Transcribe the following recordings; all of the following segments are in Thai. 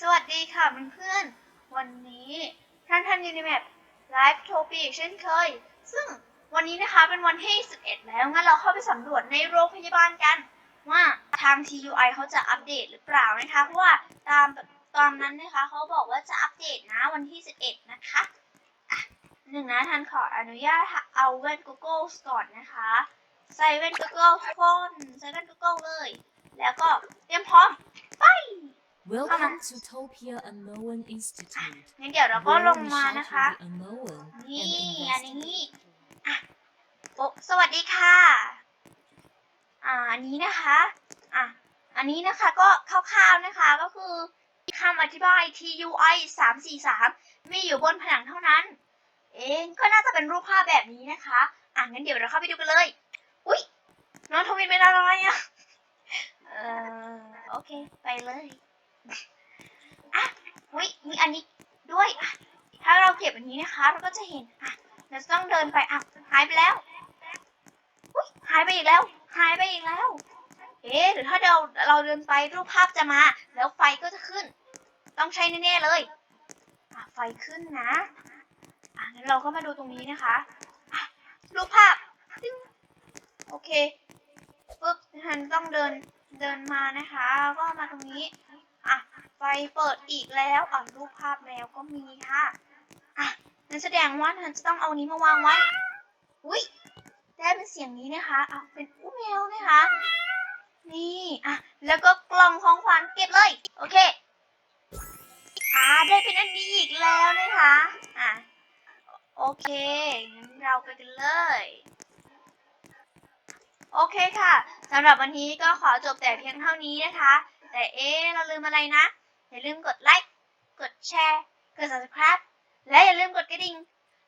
สวัสดีค่ะเพื่อนๆ วันนี้ท่านท่านยูนิแมปไลฟ์โทปีเช่นเคย ซึ่งวันนี้นะคะเป็นวันที่ 11 แล้ว งั้นเราเข้าไปสำรวจในโรงพยาบาลกัน ว่าทาง TUI เขาจะอัปเดตหรือเปล่านะคะ เพราะว่าตามตอนนั้นนะคะเขาบอกว่าจะอัปเดตนะวันที่ 11 นะคะหนึ่งนะท่านขออนุญาตเอาแว่น Google ก่อนนะคะใส่แว่น Google ทุกคนใส่แว่น Google เลย แล้วก็เตรียมพร้อม Welcome to Topia Unknown Institute. งั้นเดี๋ยวเราก็ where ล we งมา shall นะคะ to the unknown นี่ and อัน investigate. นี้อะโอะสวัสดีค่ะ อ่า อันนี้นะคะ อะ อันนี้นะคะก็คร่าวๆนะคะก็คือคำอธิบาย TUI 343 มีอยู่บนผนังเท่านั้น เองก็น่าจะเป็นรูปภาพแบบนี้นะคะ อะ งั้นเดี๋ยวเราเข้าไปดูกันเลย อุ๊ยน้องทวินเป็นอะไรอะเออโอเค ไปเลย อะอุ๊ยมีอันนี้ด้วย ถ้าเราเก็บอันนี้นะคะ เราก็จะเห็นอะเราจะต้องเดินไปอะหายไปแล้วอุ๊ยหายไปอีกแล้ว หายไปอีกแล้วเอ๊ะหรือถ้าเราเราเดินไปรูปภาพจะมา แล้วไฟก็จะขึ้น ต้องใช้แน่ๆเลยอะไฟขึ้นนะอะงั้นเราก็มาดูตรงนี้นะคะะรูปภาพ โอเคปุ๊บทันต้องเดินเดินมานะคะ ก็มาตรงนี้ เปิดอีกแล้วอะรูปภาพแมวก็มีค่ะ อะนั่นแสดงว่าทันจะต้องเอานี้มาวางไว้ อุ้ยได้เป็นเสียงนี้นะคะอะเป็นอู้แมวนะคะ นี่อะแล้วก็กล่องของขวัญเก็บเลย โอเค อ่าได้เป็นอันนี้อีกแล้วนะคะ อะโอเคงั้นเราไปกันเลยโอเคค่ะ สำหรับวันนี้ก็ขอจบแต่เพียงเท่านี้นะคะ แต่เอ๊เราลืมอะไรนะ อย่าลืมกดไลค์กดแชร์กด subscribe และอย่าลืมกดกระดิ่ง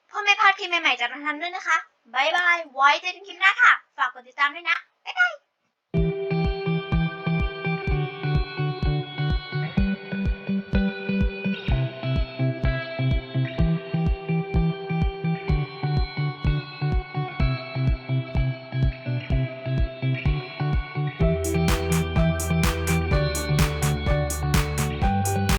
เพื่อไม่พลาดคลิปใหม่ๆจากทางทันด้วยนะคะบายบายไว้เจอกันคลิปหน้าค่ะ ฝากกดติดตามด้วยนะบ๊ายบาย